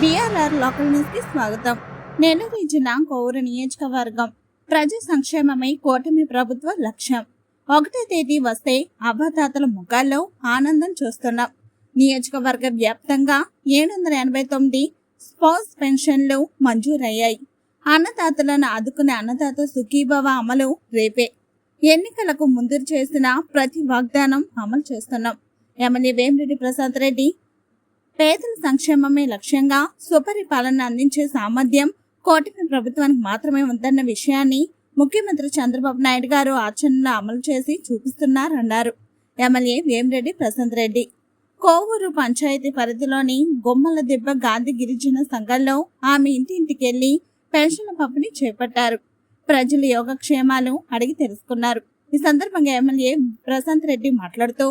BRR local న్యూస్కి స్వాగతం నెల్లూరు జిల్లా కోవూరు నియోజకవర్గం. ప్రజా సంక్షేమమై కూటమి ప్రభుత్వ లక్ష్యం. ఒకటో తేదీ వస్తే అవ్వతాతల ముఖాల్లో ఆనందం చూస్తున్నాం. నియోజకవర్గ వ్యాప్తంగా ఏడు వందల ఎనభై తొమ్మిది స్పౌస్ పెన్షన్లు మంజూరయ్యాయి. అన్నదాతలను ఆదుకునే అన్నదాత సుఖీభవ అమలు రేపే. ఎన్నికలకు ముందు చేసిన ప్రతి వాగ్దానం అమలు చేస్తున్నాం. ఎమ్మెల్యే వేమిరెడ్డి ప్రసాద్ రెడ్డి పేదల సంక్షేమమే లక్ష్యంగా సుపరిపాలన అందించే సామర్థ్యం కోటమి ప్రభుత్వానికి మాత్రమే ఉందన్న విషయాన్ని ముఖ్యమంత్రి చంద్రబాబు నాయుడు గారు ఆచరణలో అమలు చేసి చూపిస్తున్నారన్నారు. ఎమ్మెల్యే వేమిరెడ్డి ప్రశాంత్ రెడ్డి. కోవూరు పంచాయతీ పరిధిలోని గుమ్మల దిబ్బ గాంధీ గిరిజన సంఘంలో ఆమె ఇంటింటికెళ్ళి పెన్షన్ల పంపిణీ చేపట్టారు. ప్రజల యోగక్షేమాలు అడిగి తెలుసుకున్నారు. ఈ సందర్భంగా ఎమ్మెల్యే ప్రశాంత్ రెడ్డి మాట్లాడుతూ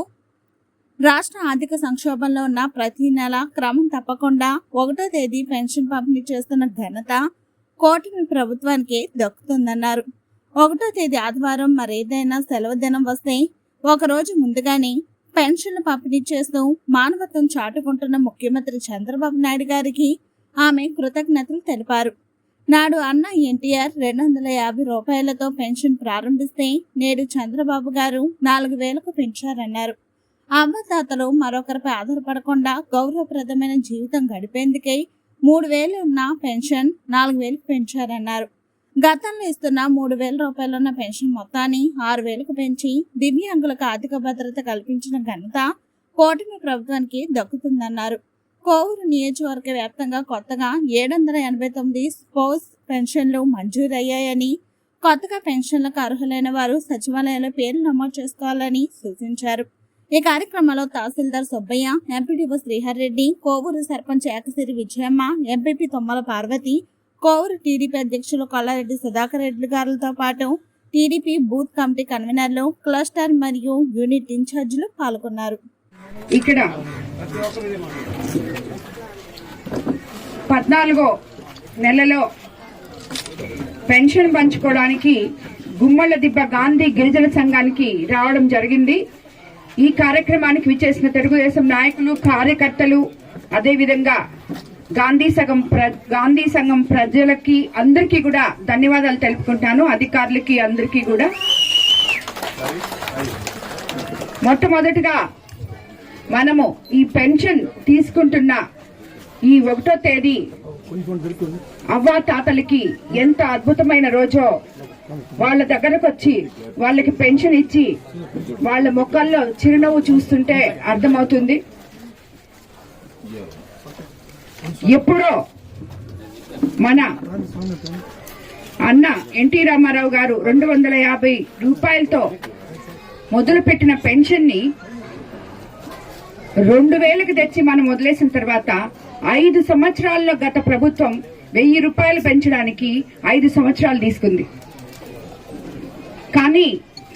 రాష్ట్ర ఆర్థిక సంక్షోభంలో ఉన్న ప్రతి నెల క్రమం తప్పకుండా ఒకటో తేదీ పెన్షన్ పంపిణీ చేస్తున్న ఘనత కోటమి ప్రభుత్వానికి దక్కుతుందన్నారు. ఒకటో తేదీ ఆదివారం మరేదైనా సెలవు దినం వస్తే ఒకరోజు ముందుగానే పెన్షన్లు పంపిణీ చేస్తూ మానవత్వం చాటుకుంటున్న ముఖ్యమంత్రి చంద్రబాబు నాయుడు గారికి ఆమె కృతజ్ఞతలు తెలిపారు. నాడు అన్న ఎన్టీఆర్ రెండు వందల యాభై రూపాయలతో పెన్షన్ ప్రారంభిస్తే నేడు చంద్రబాబు గారు నాలుగు వేలకు పెంచారన్నారు. అమ్మతాతలు మరొకరిపై ఆధారపడకుండా గౌరవప్రదమైన జీవితం గడిపేందుకై మూడు వేలు ఉన్న పెన్షన్ నాలుగు వేలకు పెంచారన్నారు. గతంలో ఇస్తున్న మూడు వేల రూపాయలున్న పెన్షన్ మొత్తాన్ని ఆరు వేలకు పెంచి దివ్యాంగులకు ఆర్థిక భద్రత కల్పించిన ఘనత కూటమి ప్రభుత్వానికి దక్కుతుందన్నారు. కోవూరు నియోజకవర్గ వ్యాప్తంగా కొత్తగా ఏడు వందల ఎనభై తొమ్మిది స్పోర్ట్స్ పెన్షన్లు మంజూరయ్యాయని కొత్తగా పెన్షన్లకు అర్హులైన వారు సచివాలయంలో పేర్లు నమోదు చేసుకోవాలని సూచించారు. ఈ కార్యక్రమంలో tahsildar Subbaiah MPDO Srihar Reddy Kovur sarpanch Ekasiri Vijayamma MPP Tommala Parvathi Kovur TDP అధ్యక్షులు కొల్లారెడ్డి సుధాకర్ రెడ్డి గారులతో పాటు టీడీపీ బూత్ కమిటీ కన్వీనర్లు క్లస్టర్ మరియు యూనిట్ ఇన్ఛార్జీలు పాల్గొన్నారు. ఇక్కడ పద్నాలుగో నెలలో పెన్షన్ పంచుకోవడానికి గుమ్మళ్ళ దిబ్బ గాంధీ గిరిజన సంఘానికి రావడం జరిగింది. ఈ కార్యక్రమానికి విచ్చేసిన తెలుగుదేశం నాయకులు కార్యకర్తలు అదేవిధంగా గాంధీ సంఘం ప్ర గాంధీ సంఘం ప్రజలకి అందరికీ కూడా ధన్యవాదాలు తెలుపుకుంటాను. అధికారులకి అందరికీ కూడా. మొట్టమొదటిగా మనము ఈ పెన్షన్ తీసుకుంటున్న ఈ ఒకటో తేదీ అవ్వా తాతలకి ఎంత అద్భుతమైన రోజో వాళ్ళ దగ్గరకు వచ్చి వాళ్ళకి పెన్షన్ ఇచ్చి వాళ్ళ మొక్కల్లో చిరునవ్వు చూస్తుంటే అర్థమవుతుంది. ఎప్పుడో మన అన్న ఎన్టీ రామారావు గారు రెండు వందల యాభై రూపాయలతో మొదలుపెట్టిన పెన్షన్ని రెండు వేలకు తెచ్చి మనం వదిలేసిన తర్వాత ఐదు సంవత్సరాల్లో గత ప్రభుత్వం వెయ్యి రూపాయలు పెంచడానికి ఐదు సంవత్సరాలు తీసుకుంది. కానీ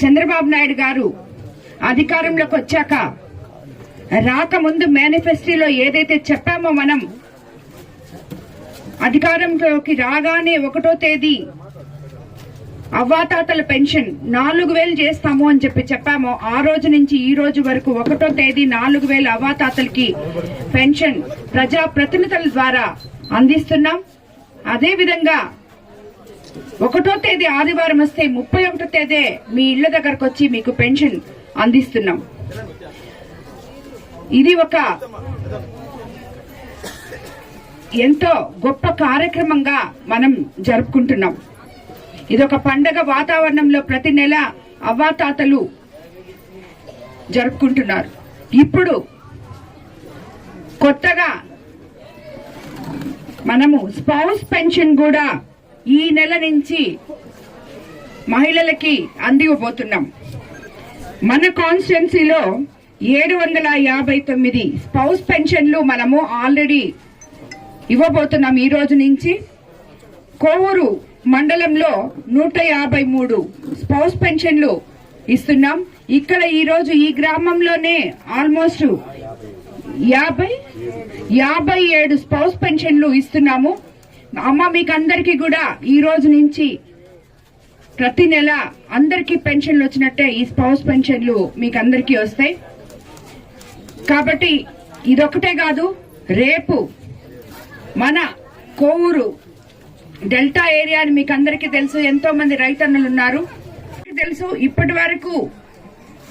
చంద్రబాబు నాయుడు గారు అధికారంలోకి వచ్చాక రాకముందు మేనిఫెస్టోలో ఏదైతే చెప్పామో మనం అధికారంలోకి రాగానే ఒకటో తేదీ అవ్వాతాతల పెన్షన్ నాలుగు వేలు చేస్తాము అని చెప్పి చెప్పాము ఆ రోజు నుంచి ఈ రోజు వరకు ఒకటో తేదీ నాలుగు వేలు అవ్వాతాతలకి పెన్షన్ ప్రజాప్రతినిధుల ద్వారా అందిస్తున్నాం. అదే విధంగా ఒకటో తేదీ ఆదివారం వస్తే ముప్పై ఒకటో తేదీ మీ ఇళ్ళ దగ్గరకు వచ్చి మీకు పెన్షన్ అందిస్తున్నాం. ఇది ఒక ఎంతో గొప్ప కార్యక్రమంగా మనం జరుపుకుంటున్నాం. ఇది ఒక పండగ వాతావరణంలో ప్రతి నెల అవ్వాతాతలు జరుపుకుంటున్నారు. ఇప్పుడు కొత్తగా మనము స్పౌస్ పెన్షన్ కూడా ఈ నెల నుంచి మహిళలకి అందివ్వబోతున్నాం. మన కాన్స్టిట్యున్సీలో ఏడు వందల యాభై తొమ్మిది స్పౌస్ పెన్షన్లు మనము ఆల్రెడీ ఇవ్వబోతున్నాం ఈ రోజు నుంచి. కోవూరు మండలంలో నూట యాభై మూడు స్పౌస్ పెన్షన్లు ఇస్తున్నాం. ఇక్కడ ఈరోజు ఈ గ్రామంలోనే ఆల్మోస్ట్ యాభై యాభై ఏడు స్పౌస్ పెన్షన్లు ఇస్తున్నాము. అమ్మ మీకు అందరికీ కూడా ఈ రోజు నుంచి ప్రతి నెల అందరికీ పెన్షన్లు వచ్చినట్టే ఈ స్పౌస్ పెన్షన్లు మీకు అందరికీ వస్తాయి. కాబట్టి ఇదొకటే కాదు రేపు మన కోవూరు డెల్టా ఏరియా అని మీకు అందరికీ తెలుసు ఎంతో మంది రైతన్నలు ఉన్నారు. తెలుసు ఇప్పటి వరకు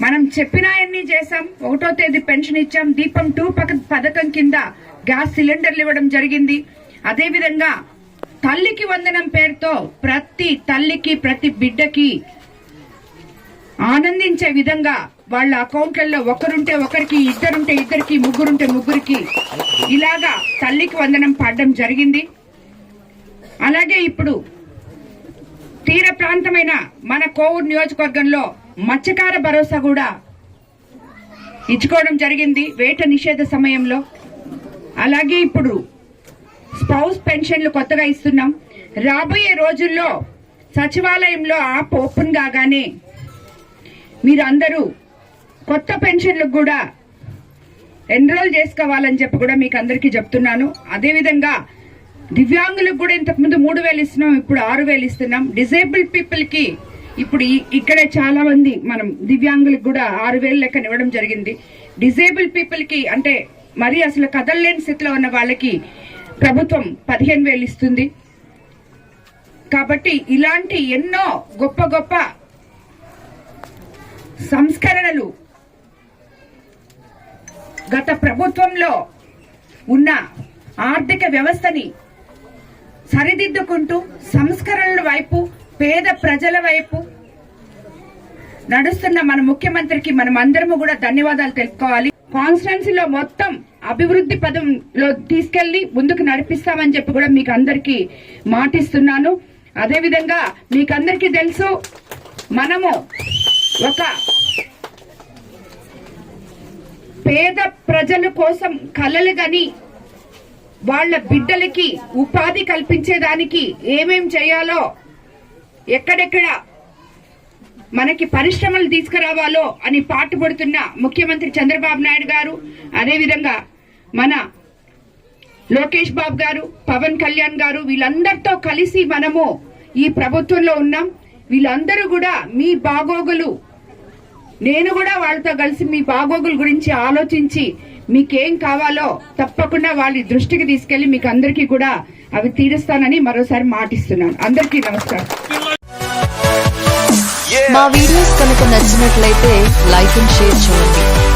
మనం చెప్పినాయన్నీ చేశాం ఒకటో తేదీ పెన్షన్ ఇచ్చాం దీపం టూ పథకం కింద గ్యాస్ సిలిండర్లు ఇవ్వడం జరిగింది. అదేవిధంగా తల్లికి వందనం పేరుతో ప్రతి తల్లికి ప్రతి బిడ్డకి ఆనందించే విధంగా వాళ్ళ అకౌంట్లలో ఒకరుంటే ఒకరికి ఇద్దరుంటే ఇద్దరికి ముగ్గురుంటే ముగ్గురికి ఇలాగా తల్లికి వందనం పాడడం జరిగింది. అలాగే ఇప్పుడు తీర ప్రాంతమైన మన కోవూరు నియోజకవర్గంలో మత్స్యకార భరోసా కూడా ఇచ్చుకోవడం జరిగింది వేట నిషేధ సమయంలో. అలాగే ఇప్పుడు స్పౌస్ పెన్షన్లు కొత్తగా ఇస్తున్నాం. రాబోయే రోజుల్లో సచివాలయంలో ఆప్ ఓపెన్ కాగానే మీరందరూ కొత్త పెన్షన్లకు కూడా ఎన్రోల్ చేసుకోవాలని చెప్పి కూడా మీకు అందరికీ చెప్తున్నాను. అదేవిధంగా దివ్యాంగులకు కూడా ఇంతకుముందు మూడు వేలు ఇస్తున్నాం ఇప్పుడు ఆరు వేలు ఇస్తున్నాం. డిజేబుల్ పీపుల్కి ఇప్పుడు ఇక్కడ ఇక్కడే చాలా మంది మనం దివ్యాంగులకు కూడా ఆరు వేలు లెక్కన ఇవ్వడం జరిగింది. డిజేబుల్ పీపుల్కి అంటే మరి అసలు కదలలేని స్థితిలో ఉన్న వాళ్ళకి ప్రభుత్వం పదిహేను వేలు ఇస్తుంది. కాబట్టి ఇలాంటి ఎన్నో గొప్ప గొప్ప సంస్కరణలు గత ప్రభుత్వంలో ఉన్న ఆర్థిక వ్యవస్థని సరిదిద్దుకుంటూ సంస్కరణల వైపు పేద ప్రజల వైపు నడుస్తున్న మన ముఖ్యమంత్రికి మనం అందరము కూడా ధన్యవాదాలు తెలుసుకోవాలి కాన్స్టిట్యున్సీలో మొత్తం అభివృద్ధి పదంలో తీసుకెళ్ళి ముందుకు నడిపిస్తామని చెప్పి కూడా మీకు అందరికీ మాటిస్తున్నాను. అదేవిధంగా మీకు అందరికీ తెలుసు మనము ఒక పేద ప్రజల కోసం కలలు గని వాళ్ళ బిడ్డలకి ఉపాధి కల్పించేదానికి ఏమేం చేయాలో ఎక్కడెక్కడ మనకి పరిశ్రమలు తీసుకురావాలో అని పాటుపడుతున్న ముఖ్యమంత్రి చంద్రబాబు నాయుడు గారు అదేవిధంగా మన లోకేష్ బాబు గారు పవన్ కళ్యాణ్ గారు వీళ్ళందరితో కలిసి మనము ఈ ప్రభుత్వంలో ఉన్నాం. వీళ్ళందరూ కూడా మీ బాగోగులు. నేను కూడా వాళ్ళతో కలిసి మీ బాగోగుల గురించి ఆలోచించి మీకేం కావాలో తప్పకుండా వాళ్ళ దృష్టికి తీసుకెళ్ళి మీకు అందరికీ కూడా అవి తీరుస్తానని మరోసారి మాటిస్తున్నాను. అందరికీ నమస్కారం. మా వీడియోస్ కనుక నచ్చినట్లయితే లైక్ అండ్ షేర్ చేయండి.